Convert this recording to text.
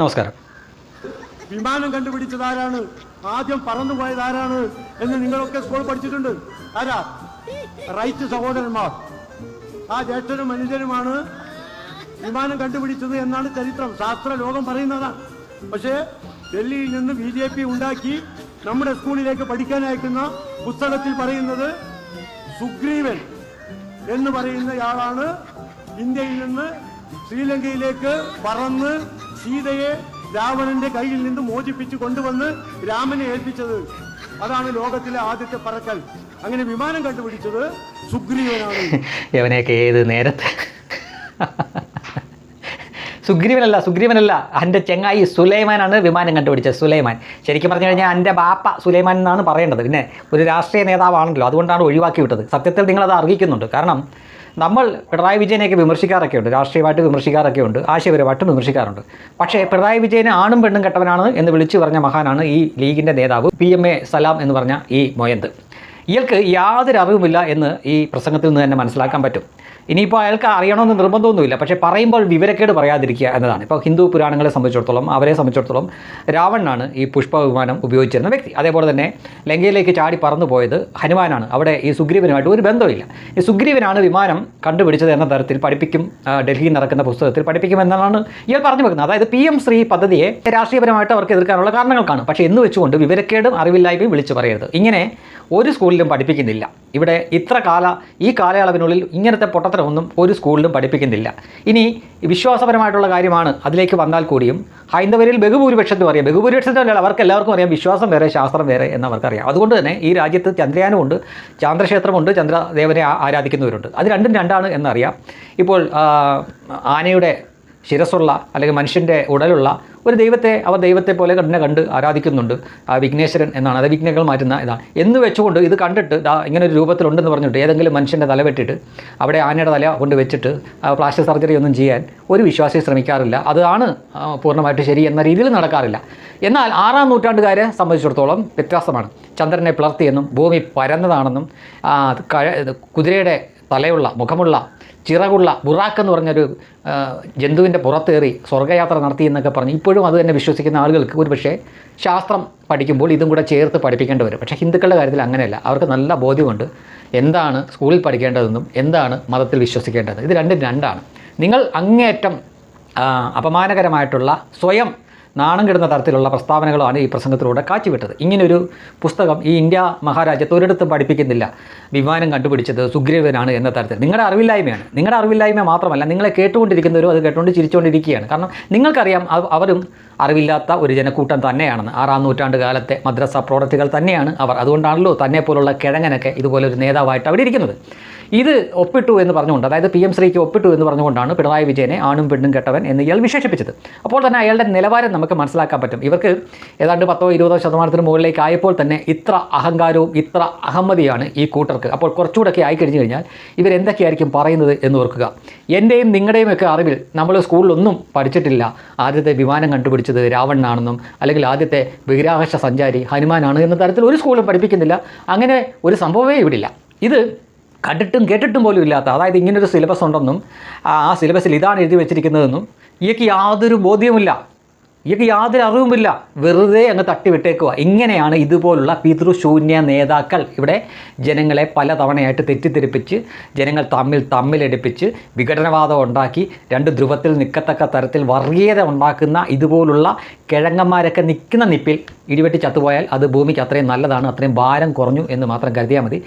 നമസ്കാരം. വിമാനം കണ്ടുപിടിച്ചത് ആരാണ്? ആദ്യം പറന്നു പോയത് ആരാണ് എന്ന് നിങ്ങളൊക്കെ സ്കൂൾ പഠിച്ചിട്ടുണ്ട്. ആരാ? റൈറ്റ് സഹോദരന്മാർ. ആ ജ്യേഷ്ഠനും മനുഷ്യനുമാണ് വിമാനം കണ്ടുപിടിച്ചത് എന്നാണ് ചരിത്രം. ശാസ്ത്ര ലോകം പറയുന്നതാണ് പക്ഷേ ഡൽഹിയിൽ നിന്ന് ബി ജെ പി ഉണ്ടാക്കി നമ്മുടെ സ്കൂളിലേക്ക് പഠിക്കാൻ അയക്കുന്ന പുസ്തകത്തിൽ പറയുന്നത് സുഗ്രീവൻ എന്ന് പറയുന്നയാളാണ് ഇന്ത്യയിൽ നിന്ന് ശ്രീലങ്കയിലേക്ക് പറന്ന് സീതയെ രാവണന്റെ കയ്യിൽ നിന്ന് മോചിപ്പിച്ച് കൊണ്ടുവന്ന് രാമനെ ഏൽപ്പിച്ചത്. അതാണ് ലോകത്തിലെ ആദ്യത്തെ പറക്കൽ. അങ്ങനെ വിമാനം കണ്ടുപിടിച്ചത് സുഗ്രീവനാണ്. യവനെയൊക്കെ ഏത് നേരത്തെ? സുഗ്രീവനല്ല സുഗ്രീവനല്ല. എന്റെ ചെങ്ങായി സുലൈമാനാണ് വിമാനം കണ്ടുപിടിച്ചത് സുലൈമാൻ. ശരിക്കും പറഞ്ഞു കഴിഞ്ഞാൽ എന്റെ ബാപ്പ സുലൈമാൻ എന്നാണ് പറയേണ്ടത്. പിന്നെ ഒരു രാഷ്ട്രീയ നേതാവാണല്ലോ അതുകൊണ്ടാണ് ഒഴിവാക്കി വിട്ടത്. സത്യത്തിൽ നിങ്ങളത് അർഹിക്കുന്നുണ്ട്. കാരണം നമ്മൾ പിണറായി വിജയനെയൊക്കെ വിമർശിക്കാറൊക്കെ ഉണ്ട് രാഷ്ട്രീയമായിട്ട് വിമർശിക്കാറൊക്കെ ഉണ്ട് ആശയപരമായിട്ടും വിമർശിക്കാറുണ്ട്. പക്ഷേ പിണറായി വിജയനെ ആണും പെണ്ണും കെട്ടവനാണ് എന്ന് വിളിച്ചു പറഞ്ഞ മഹാനാണ് ഈ ലീഗിന്റെ നേതാവ് പി എം എ സലാം എന്ന് പറഞ്ഞ ഈ മൊയന്ത്. ഇയാൾക്ക് യാതൊരു അറിവുമില്ല എന്ന് ഈ പ്രസംഗത്തിൽ നിന്ന് തന്നെ മനസ്സിലാക്കാൻ പറ്റും. ഇനിയിപ്പോൾ അയാൾക്ക് അറിയണമെന്ന് നിർബന്ധമൊന്നുമില്ല. പക്ഷേ പറയുമ്പോൾ വിവരക്കേട് പറയാതിരിക്കുക എന്നതാണ്. ഇപ്പോൾ ഹിന്ദു പുരാണങ്ങളെ സംബന്ധിച്ചിടത്തോളം അവരെ സംബന്ധിച്ചിടത്തോളം രാവണനാണ് ഈ പുഷ്പ വിമാനം ഉപയോഗിച്ചിരുന്ന വ്യക്തി. അതേപോലെ തന്നെ ലങ്കയിലേക്ക് ചാടി പറന്നു പോയത് ഹനുമാനാണ്. അവിടെ ഈ സുഗ്രീവനുമായിട്ട് ഒരു ബന്ധമില്ല ഈ സുഗ്രീവനാണ് വിമാനം കണ്ടുപിടിച്ചത് എന്ന തരത്തിൽ പഠിപ്പിക്കും ഡൽഹിയിൽ നടക്കുന്ന പുസ്തകത്തിൽ പഠിപ്പിക്കും എന്നാണ് ഇയാൾ പറഞ്ഞു വെക്കുന്നത്. അതായത് പി എം ശ്രീ പദ്ധതിയെ രാഷ്ട്രീയപരമായിട്ട് അവർക്ക് എതിർക്കാനുള്ള കാരണങ്ങൾ കാണും പക്ഷേ എന്ന് വെച്ചുകൊണ്ട് വിവരക്കേടും അറിവില്ലായ്മയും വിളിച്ചു പറയരുത്. ഇങ്ങനെ ഒരു സ്കൂളിലും പഠിപ്പിക്കുന്നില്ല. ഇവിടെ ഇത്ര കാല ഈ കാലയളവിനുള്ളിൽ ഇങ്ങനത്തെ പൊട്ടത്തരമൊന്നും ഒരു സ്കൂളിലും പഠിപ്പിക്കുന്നില്ല. ഇനി വിശ്വാസപരമായിട്ടുള്ള കാര്യമാണ് അതിലേക്ക് വന്നാൽ കൂടിയും ഹൈന്ദവരിൽ ബഹുഭൂരിപക്ഷത്തും അറിയാം. ബഹുഭൂരിപക്ഷത്തും അല്ല അവർക്ക് എല്ലാവർക്കും അറിയാം വിശ്വാസം വേറെ ശാസ്ത്രം വേറെ എന്ന് അവർക്കറിയാം അതുകൊണ്ട് തന്നെ ഈ രാജ്യത്ത് ചന്ദ്രയാനമുണ്ട് ചാന്ദ്രക്ഷേത്രമുണ്ട് ചന്ദ്രദേവനെ ആരാധിക്കുന്നവരുണ്ട്. അത് രണ്ടും രണ്ടാണ് എന്നറിയാം. ഇപ്പോൾ ആനയുടെ ശിരസ്സുള്ള അല്ലെങ്കിൽ മനുഷ്യന്റെ ഉടലുള്ള ഒരു ദൈവത്തെ അവർ ദൈവത്തെ പോലെ തന്നെ കണ്ട് ആരാധിക്കുന്നുണ്ട്. ആ വിഘ്നേശ്വരൻ എന്നാണ്. അത് വിഘ്നങ്ങൾ മാറ്റുന്ന ഇതാണ്. എന്ന് വെച്ചുകൊണ്ട് ഇത് കണ്ടിട്ട് ഇങ്ങനെ ഒരു രൂപത്തിലുണ്ടെന്ന് പറഞ്ഞിട്ട് ഏതെങ്കിലും മനുഷ്യന്റെ തല വെട്ടിയിട്ട് അവിടെ ആനയുടെ തല കൊണ്ട് വെച്ചിട്ട് പ്ലാസ്റ്റിക് സർജറി ഒന്നും ചെയ്യാൻ ഒരു വിശ്വാസി ശ്രമിക്കാറില്ല. അതാണ് പൂർണമായിട്ട് ശരി എന്ന രീതിയിൽ നടക്കാറില്ല. എന്നാൽ ആറാം നൂറ്റാണ്ടുകാരെ സംബന്ധിച്ചിടത്തോളം വ്യത്യാസമാണ്. ചന്ദ്രനെ പിളർത്തിയെന്നും ഭൂമി പരന്നതാണെന്നും കുതിരയുടെ തലയുള്ള മുഖമുള്ള ചിറകുള്ള ബുറാക്ക് എന്ന് പറഞ്ഞൊരു ജന്തുവിന്റെ പുറത്തേറി സ്വർഗയാത്ര നടത്തി എന്നൊക്കെ പറഞ്ഞ്. ഇപ്പോഴും അത് തന്നെ വിശ്വസിക്കുന്ന ആളുകൾക്ക് ഒരു പക്ഷേ ശാസ്ത്രം പഠിക്കുമ്പോൾ ഇതും കൂടെ ചേർത്ത് പഠിപ്പിക്കേണ്ടി വരും. പക്ഷേ ഹിന്ദുക്കളുടെ കാര്യത്തിൽ അങ്ങനെയല്ല. അവർക്ക് നല്ല ബോധ്യമുണ്ട്. എന്താണ് സ്കൂളിൽ പഠിക്കേണ്ടതെന്നും എന്താണ് മതത്തിൽ വിശ്വസിക്കേണ്ടത്? ഇത് രണ്ടും രണ്ടാണ്. നിങ്ങൾ അങ്ങേയറ്റം അപമാനകരമായിട്ടുള്ള സ്വയം നാണം കെടുന്ന തരത്തിലുള്ള പ്രസ്താവനകളാണ് ഈ പ്രസംഗത്തിലൂടെ കാച്ചിവിട്ടത് ഇങ്ങനൊരു പുസ്തകം ഈ ഇന്ത്യ മഹാരാജ്യത്ത് ഒരിടത്തും പഠിപ്പിക്കുന്നില്ല. വിമാനം കണ്ടുപിടിച്ചത് സുഗ്രീവനാണ് എന്ന തരത്തിൽ. നിങ്ങളുടെ അറിവില്ലായ്മയാണ്. നിങ്ങളുടെ അറിവില്ലായ്മ മാത്രമല്ല നിങ്ങളെ കേട്ടുകൊണ്ടിരിക്കുന്നവരും അത് കേട്ടുകൊണ്ട് ചിരിച്ചുകൊണ്ടിരിക്കുകയാണ്. കാരണം നിങ്ങൾക്കറിയാം അവ- അവരും അറിവില്ലാത്ത ഒരു ജനക്കൂട്ടം തന്നെയാണെന്ന്. ആറാം നൂറ്റാണ്ട് കാലത്തെ മദ്രസ പ്രോഡക്റ്റുകൾ തന്നെയാണ് അവർ. അതുകൊണ്ടാണല്ലോ തന്നെ പോലുള്ള കിഴങ്ങനൊക്കെ ഇതുപോലെ ഒരു നേതാവായിട്ട് അവിടെ ഇരിക്കുന്നത്. ഇത് ഒപ്പിട്ടു എന്ന് പറഞ്ഞുകൊണ്ട് അതായത് പി എം ശ്രീക്ക് ഒപ്പിട്ടു എന്ന് പറഞ്ഞുകൊണ്ടാണ് പിണറായി വിജയനെ ആണും പെണ്ണും കെട്ടവൻ എന്ന് ഇയാൾ വിശേഷിപ്പിച്ചത്. അപ്പോൾ തന്നെ അയാളുടെ നിലവാരം നമുക്ക് മനസ്സിലാക്കാൻ പറ്റും. ഇവർക്ക് ഏതാണ്ട് പത്തോ ഇരുപതോ ശതമാനത്തിന് മുകളിലേക്ക് ആയപ്പോൾ തന്നെ ഇത്ര അഹങ്കാരവും ഇത്ര അഹമ്മതിയാണ് ഈ കൂട്ടർക്ക്. അപ്പോൾ കുറച്ചുകൂടെയൊക്കെ ആയി കഴിഞ്ഞു കഴിഞ്ഞാൽ ഇവരെന്തൊക്കെയായിരിക്കും പറയുന്നത് എന്ന് ഓർക്കുക. എന്റെയും നിങ്ങളുടെയും ഒക്കെ അറിവിൽ നമ്മൾ സ്കൂളിലൊന്നും പഠിച്ചിട്ടില്ല. ആദ്യത്തെ വിമാനം കണ്ടുപിടിച്ചത് രാവണനാണെന്നും അല്ലെങ്കിൽ ആദ്യത്തെ ബഹിരാകാശ സഞ്ചാരി ഹനുമാനാണ് എന്ന തരത്തിൽ ഒരു സ്കൂളും പഠിപ്പിക്കുന്നില്ല. അങ്ങനെ ഒരു സംഭവമേ ഇവിടില്ല. ഇത് കണ്ടിട്ടും കേട്ടിട്ടും പോലും ഇല്ലാത്ത അതായത് ഇങ്ങനൊരു സിലബസ് ഉണ്ടെന്നും ആ സിലബസിൽ ഇതാണ് എഴുതി വെച്ചിരിക്കുന്നതെന്നും ഇയക്ക് യാതൊരു ബോധ്യവുമില്ല. ഇയാൾക്ക് യാതൊരു അറിവുമില്ല. വെറുതെ അങ്ങ് തട്ടിവിട്ടേക്കുക ഇങ്ങനെയാണ് ഇതുപോലുള്ള പിതൃശൂന്യ നേതാക്കൾ ഇവിടെ ജനങ്ങളെ പല തവണയായിട്ട് തെറ്റിദ്ധരിപ്പിച്ച് ജനങ്ങൾ തമ്മിൽ തമ്മിലടിപ്പിച്ച് വിഘടനവാദം ഉണ്ടാക്കി രണ്ട് ധ്രുവത്തിൽ നിൽക്കത്തക്ക തരത്തിൽ വർഗീയത ഉണ്ടാക്കുന്ന ഇതുപോലുള്ള കിഴങ്ങന്മാരൊക്കെ നിൽക്കുന്ന നിപ്പിൽ ഇടിവെട്ടി ചത്തുപോയാൽ അത് ഭൂമിക്ക് അത്രയും നല്ലതാണ് അത്രയും ഭാരം കുറഞ്ഞു എന്ന് മാത്രം കരുതിയാൽ മതി.